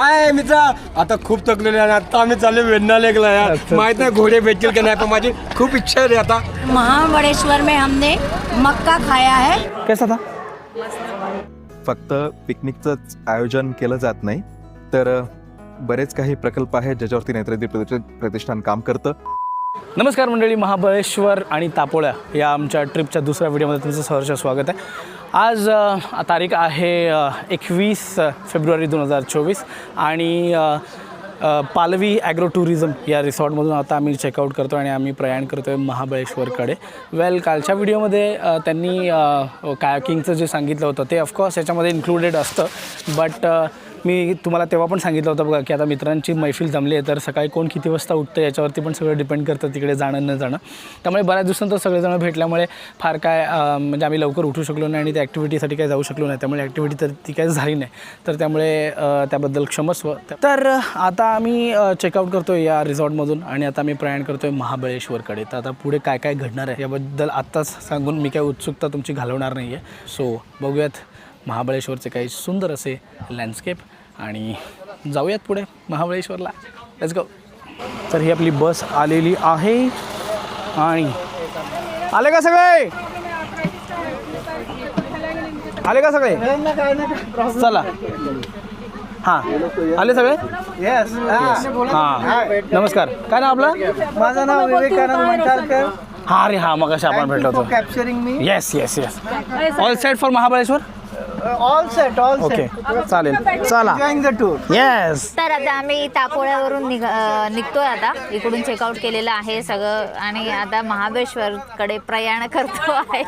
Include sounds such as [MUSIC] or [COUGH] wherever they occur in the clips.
आहे मित्र आता खूप थकलेले आहे आता आम्ही चालले वेण्णा लेकला यार माहीत नाही घोडे भेटतील की नाही पण माझी खूप इच्छा आहे आता. महाबड़ेश्वर में हमने मक्का खाया है. कैसा था? फक्त पिकनिकचंच आयोजन केलं जात नाही तर बरेच काही प्रकल्प आहेत ज्याच्यावरती नेत्रदीप प्रति- प्रतिष्ठान काम करतं. नमस्कार मंडळी महाबळेश्वर आणि तापोळ्या या आमच्या ट्रिपच्या दुसऱ्या व्हिडिओमध्ये तुमचं सहर्ष स्वागत आहे. आज तारीख आहे एकवीस फेब्रुवारी दोन हजार चोवीस आणि पालवी ॲग्रो टुरिझम या रिसॉर्टमधून आता आम्ही चेकआउट करतो आणि आम्ही प्रयाण करतो आहे महाबळेश्वरकडे. वेल कालच्या व्हिडिओमध्ये त्यांनी कायाकिंगचं जे सांगितलं होतं ते ऑफकोर्स याच्यामध्ये इन्क्लुडेड असतं बट मी तुम्हाला तेव्हा पण सांगितलं होतं बघा की आता मित्रांची मैफिल जमली आहे तर सकाळी कोण किती वाजता उठतं याच्यावरती पण सगळं डिपेंड करतं तिकडे जाणं न जाणं. त्यामुळे बऱ्याच दिवसांतर सगळेजण भेटल्यामुळे फार काय म्हणजे आम्ही लवकर उठू शकलो नाही आणि त्या ॲक्टिव्हिटीसाठी काही जाऊ शकलो नाही. त्यामुळे ॲक्टिव्हिटी तर ती काय झाली नाही. तर त्यामुळे त्याबद्दल क्षमस्व तर आता आम्ही चेकआउट करतो आहे या रिझॉर्टमधून आणि आता आम्ही प्रयाण करतो आहे महाबळेश्वरकडे. तर आता पुढे काय काय घडणार आहे याबद्दल आत्ताच सांगून मी काय उत्सुकता तुमची घालवणार नाही आहे सो बघूयात महाबळेश्वरचे काही सुंदर असे लँडस्केप आणि जाऊयात पुढे महाबळेश्वरला. लेट्स गो तर ही आपली बस आलेली आहे. आणि आले का सगळे? आले का सगळे? चला. हां. आले सगळे? हां. नमस्कार. काय नाव आपलं? माझं नाव विवेकानंद मंटारकर हां अरे हां मग आपण भेटलो होतो. Capturing me yes yes yes all set for Mahabaleshwar? All set all okay चालेल. चला. द टूर येस तर आता आम्ही तापोळ्यावरून निघ अं, निघतोय आता. इकडून चेकआउट केलेलं आहे सगळं. आणि आता महाबळेश्वरकडे प्रयाण करतो आहे.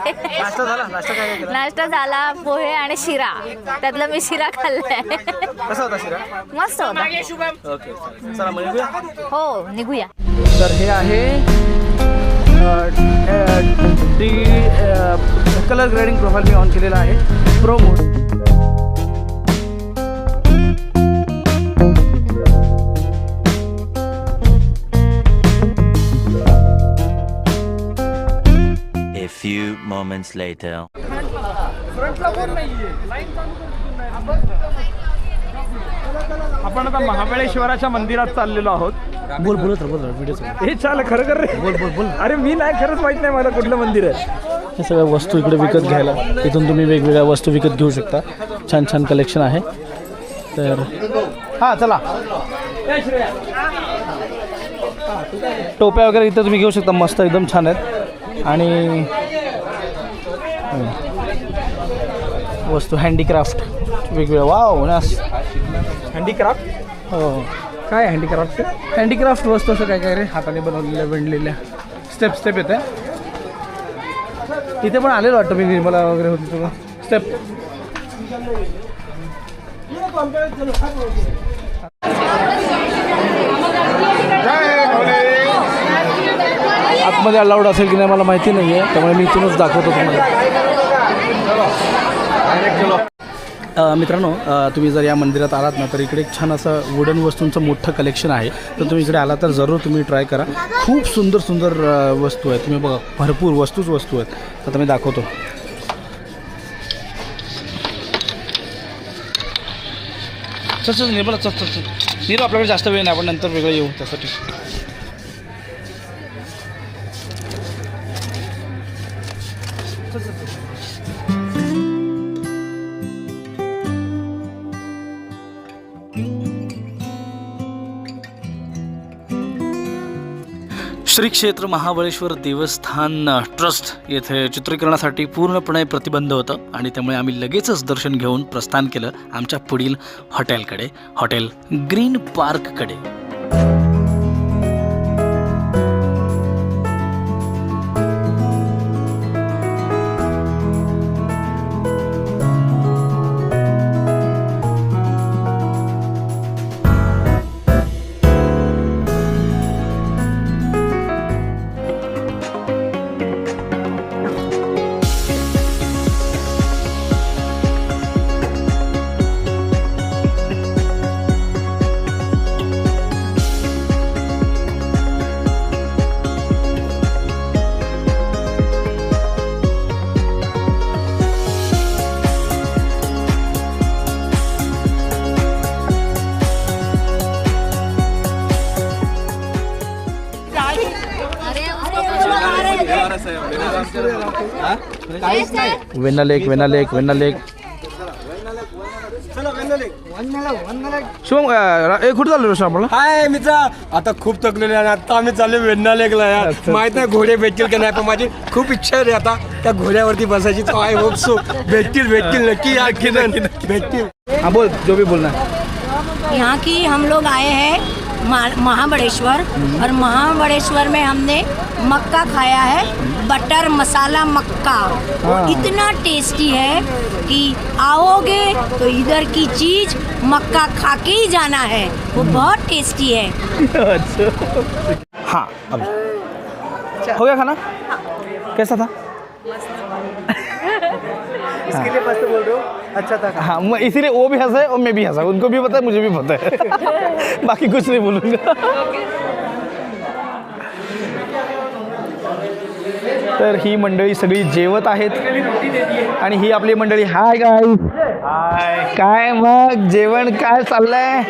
नाश्ता झाला? पोहे आणि शिरा. त्यातला मी शिरा खाल्लाय. कसा होता शिरा? मस्त होता. ओके चला मग निघूया. हो निघूया. तर हे आहे डी कलर ग्रेडिंग प्रोफाईल मी ऑन केलेला आहे. Pro mode A few moments later. आपण आता महाबळेश्वराच्या मंदिरात चाललेलो आहोत. बोल बोलत राहा, बोल व्हिडिओ हे चाल खरं कर रे. बोल बोल बोल. अरे मी नाही खरंच माहीत नाही मला कुठलं मंदिर आहे. हे सगळ्या वस्तू इकडे विकत घ्यायला. इथून तुम्ही वेगवेगळ्या वस्तू विकत घेऊ शकता. छान छान कलेक्शन आहे. तर हां चला. टोप्या वगैरे इथं तुम्ही घेऊ शकता. मस्त एकदम छान आहेत. आणि वस्तू हँडीक्राफ्ट वेगवेगळ्या. वाव नास हँडीक्राफ्ट हो. काय हँडीक्राफ्ट हँडीक्राफ्ट वस्तू असं काय काय रे? हाताने बनवलेल्या विणलेल्या. स्टेप स्टेप येते इथे पण आलेलं वाटतं मी निर्मला वगैरे होती तुला स्टेप आतमध्ये अलाउड असेल की नाही मला माहिती नाही आहे त्यामुळे मी इथूनच दाखवतो तुम्हाला अ, मित्रांनो तुम्ही जर या मंदिरात आलात ना तर इकडे एक छान असं वुडन वस्तूंचं मोठं कलेक्शन आहे. तर तुम्ही इकडे आला तर जरूर तुम्ही ट्राय करा. खूप सुंदर सुंदर वस्तू आहेत. तुम्ही बघा भरपूर वस्तूच वस्तू आहेत. आता मी दाखवतो. चल चल निर्मला चल चल चल. नीरू आपल्याकडे जास्त वेळ नाही आपण नंतर वेगळं येऊ त्यासाठी. श्री क्षेत्र महाबळेश्वर देवस्थान ट्रस्ट येथे चित्रीकरणासाठी पूर्णपणे प्रतिबंध होतं आणि त्यामुळे आम्ही लगेचच दर्शन घेऊन प्रस्थान केलं आमच्या पुढील हॉटेलकडे hotel green पार्ककडे. Venna Lake Venna Lake Venna Lake. Shubham अं, ए कुठं चाललो रे आपण हाय मित्रा. आता खूप थकलेले आहे आता आम्ही चाललो वेण्णा लेकला यार. माहीत नाही घोडे भेटतील का नाही पण माझी खूप इच्छा आहे रे आता. त्या घोड्यावरती बसायची. तो आय होप सो भेटतील भेटतील नक्की यार किरण भेटतील. हाँ बोल जो भी बोलना है यहाँ की हम लोग आए हैं मा- महाबड़ेश्वर और महाबड़ेश्वर में हमने मक्का खाया है बटर मसाला मक्का। वो इतना टेस्टी है कि आओगे तो इधर की चीज़ मक्का खा के ही जाना है। वो बहुत टेस्टी है। [LAUGHS] हाँ अभी हो गया खाना? कैसा था? इसके लिए मस्त बोल रहे हो। अच्छा था। हाँ मैं इसीलिए वो भी हंसा है और मैं भी हंसा। उनको भी पता है मुझे भी पता है। [LAUGHS] बाकी कुछ नहीं बोलूँगा। तर ही मंडळी सगळी जेवत आहेत आणि ही आपली मंडळी हाय गाय काय मग? जेवण काय चाललंय?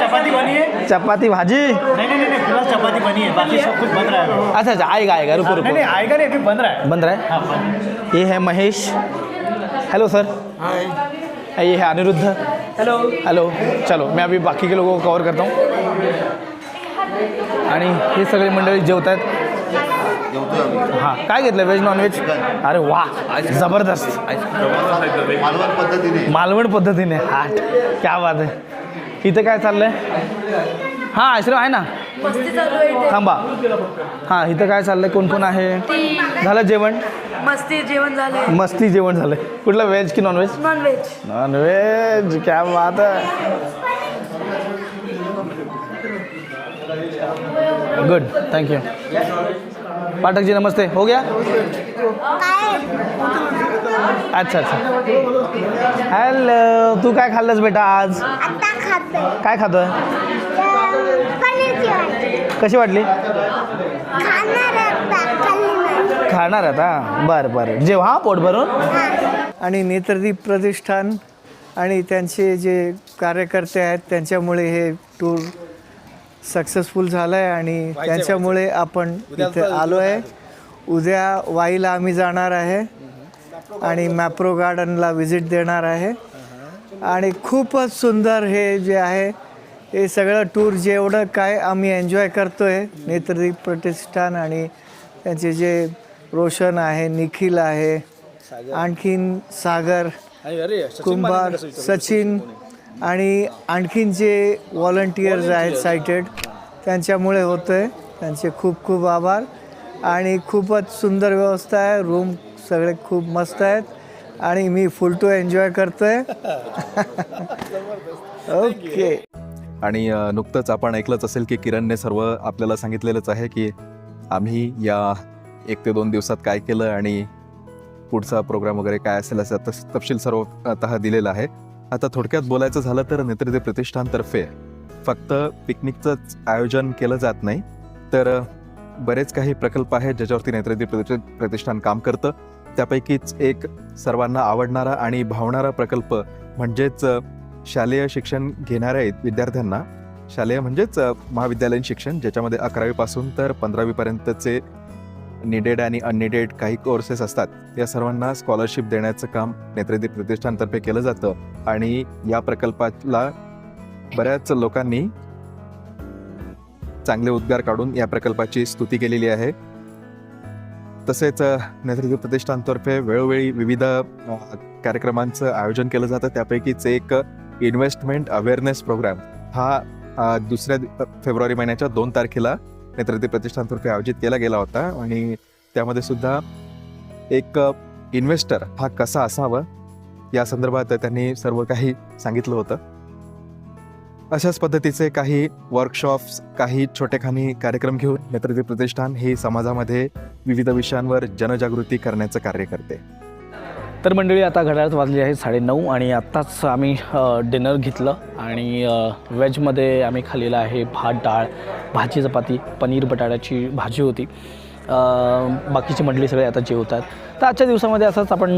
चपाती बनी है चपाती भाजी? नहीं नहीं नहीं फिलहाल चपाती बनी है बाकी सब कुछ बन रहा है अच्छा अच्छा आएगा आएगा रुको रुको. आएगा नहीं अभी बन रहा है बन रहा है ये है महेश. हेलो सर हाय ये है अनिरुद्ध। हेलो हेलो चलो मैं अभी बाकी के लोगों को कवर करता हूँ। आणि हे सगळे मंडळी जेवत आहेत हां काय घेतलं व्हेज नॉनव्हेज अरे वा जबरदस्त. मालवण पद्धतीने. हा क्या बात आहे. इथं काय चाललंय? हां आश्रम आहे ना? थांबा. हां इथं काय चाललंय? कोण कोण आहे? झालं जेवण? मस्ती जेवण झाले मस्ती जेवण झालंय. कुठलं व्हेज की नॉनव्हेज नॉनव्हेज नॉनव्हेज क्या बात है good thank you Pathak ji नमस्ते. हो गया? अच्छा अच्छा. हॅलो तू काय खाल्लंस बेटा आज? आता खाते काय खातोय? कशी वाटली? खाणार आता बरं बरं. जेव हा पोट भरून? आणि नेत्रदीप प्रतिष्ठान आणि त्यांचे जे कार्यकर्ते आहेत त्यांच्यामुळे हे टूर सक्सेसफुल झालं आहे आणि त्यांच्यामुळे आपण इथे आलो आहे उद्या वाईला आम्ही जाणार आहे आणि मॅप्रो गार्डनला व्हिजिट देणार आहे. आणि खूपच सुंदर हे जे आहे हे सगळं टूर जेवढं काय आम्ही एन्जॉय करतो आहे नेत्रदीप प्रतिष्ठान आणि त्यांचे जे रोशन आहे निखिल आहे आणखीन सागर कुंभार सचिन आणि आणखीन जे व्हॉलंटियर्स आहेत सायटेड त्यांच्यामुळे होतं आहे त्यांचे खूप खूप आभार. आणि खूपच सुंदर व्यवस्था आहे. रूम सगळे खूप मस्त आहेत. आणि मी फुल टू एन्जॉय करतो आहे ओके आणि नुकतंच आपण ऐकलंच असेल की किरणने सर्व आपल्याला सांगितलेलंच आहे की आम्ही या एक ते दोन दिवसात काय केलं आणि पुढचा प्रोग्राम वगैरे काय असेल असं तस- तपशील सर्वतः दिलेला आहे. आता थोडक्यात बोलायचं झालं तर नेत्रदे प्रतिष्ठानतर्फे फक्त पिकनिकचंच आयोजन केलं जात नाही तर बरेच काही प्रकल्प आहेत ज्याच्यावरती नेत्रदीप प्रतिष्ठान काम करतं. त्यापैकीच एक सर्वांना आवडणारा आणि भावणारा प्रकल्प म्हणजेच शालेय शिक्षण घेणाऱ्या विद्यार्थ्यांना शालेय म्हणजेच महाविद्यालयीन शिक्षण ज्याच्यामध्ये अकरावीपासून तर पंधरावीपर्यंतचे निडेड आणि अननिडेड काही कोर्सेस असतात. या सर्वांना स्कॉलरशिप देण्याचं काम नेत्रदीप प्रतिष्ठानतर्फे केलं जातं आणि या प्रकल्पाला बऱ्याच लोकांनी चांगले उद्गार काढून या प्रकल्पाची स्तुती केलेली आहे. तसेच नेत्रदीप प्रतिष्ठानतर्फे वेळोवेळी विविध कार्यक्रमांचं आयोजन केलं जातं. त्यापैकीच एक इन्व्हेस्टमेंट अवेअरनेस प्रोग्राम हा दुसऱ्या फेब्रुवारी महिन्याच्या दोन तारखेला नेत्रदीप प्रतिष्ठानतर्फे आयोजित केला गेला होता आणि त्यामध्ये सुद्धा एक इन्व्हेस्टर हा कसा असावा या संदर्भात त्यांनी सर्व काही सांगितलं होतं. अशाच पद्धतीचे काही वर्कशॉप्स काही छोटेखानी कार्यक्रम घेऊन नेत्रदीप प्रतिष्ठान ही समाजामध्ये विविध विषयांवर जनजागृती करण्याचं कार्य करते. तर मंडळी आता घड्याळात वाजली आहे साडेनऊ आणि आत्ताच आम्ही डिनर घेतलं आणि व्हेजमध्ये आम्ही खाल्लेलं आहे भात डाळ भाजी चपाती पनीर बटाट्याची भाजी होती. बाकीची मंडळी सगळे आता जेवतात. तर आजच्या दिवसामध्ये असंच आपण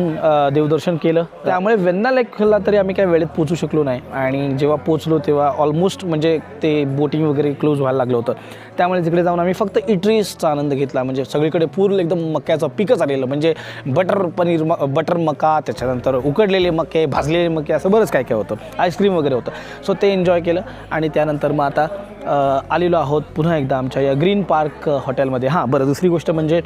देवदर्शन केलं. त्यामुळे वेन्ना लेकला तरी आम्ही काय वेळेत पोचू शकलो नाही. आणि जेव्हा पोचलो तेव्हा ऑलमोस्ट म्हणजे ते बोटिंग वगैरे क्लोज व्हायला लागलं होतं. त्यामुळे तिकडे जाऊन आम्ही फक्त इटरीजचा आनंद घेतला. म्हणजे सगळीकडे पूर्ण एकदम मक्याचं पिकच आलेलं. म्हणजे बटर पनीर म बटर मका त्याच्यानंतर उकडलेले मके भाजलेले मके असं बरंच काय काय होतं. आईस्क्रीम वगैरे होतं. सो ते एन्जॉय केलं. आणि त्यानंतर मग आता आलेलो आहोत पुन्हा एकदा आमच्या या ग्रीन पार्क हॉटेलमध्ये हां बरं दुसरी गोष्ट म्हणजे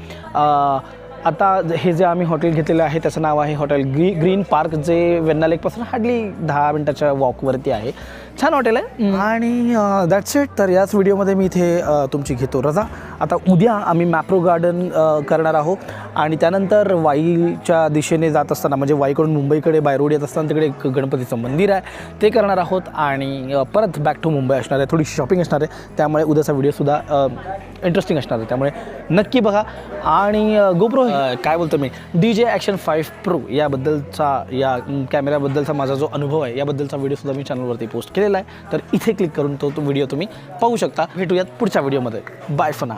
आता हे जे आम्ही हॉटेल घेतलेलं आहे त्याचं नाव आहे हॉटेल ग्री ग्रीन पार्क जे वेन्ना लेकपासून हार्डली दहा मिनटाच्या वॉकवरती आहे. छान हॉटेल आहे. आणि दॅट्स इट तर याच व्हिडिओमध्ये मी इथे तुमची घेतो. रजा आता उद्या आम्ही मॅप्रो गार्डन करणार आहोत. आणि त्यानंतर वाईच्या दिशेने जात असताना म्हणजे वाईकडून मुंबईकडे बाय रोड येत असताना तिकडे एक गणपतीचं मंदिर आहे. ते करणार आहोत. आणि परत बॅक टू मुंबई असणार आहे. थोडी शॉपिंग असणार आहे. त्यामुळे उद्याचा व्हिडिओसुद्धा इंटरेस्टिंग असणार आहे. त्यामुळे नक्की बघा. आणि गोप्रो अ, काय बोलतो मी? D J Action five Pro याबद्दलचा या अम, कॅमेऱ्याबद्दलचा माझा जो अनुभव आहे याबद्दलचा व्हिडिओसुद्धा मी चॅनलवरती पोस्ट केलेला आहे. तर इथे क्लिक करून तो तो व्हिडिओ तुम्ही पाहू शकता. भेटूयात पुढच्या व्हिडिओमध्ये बाय फना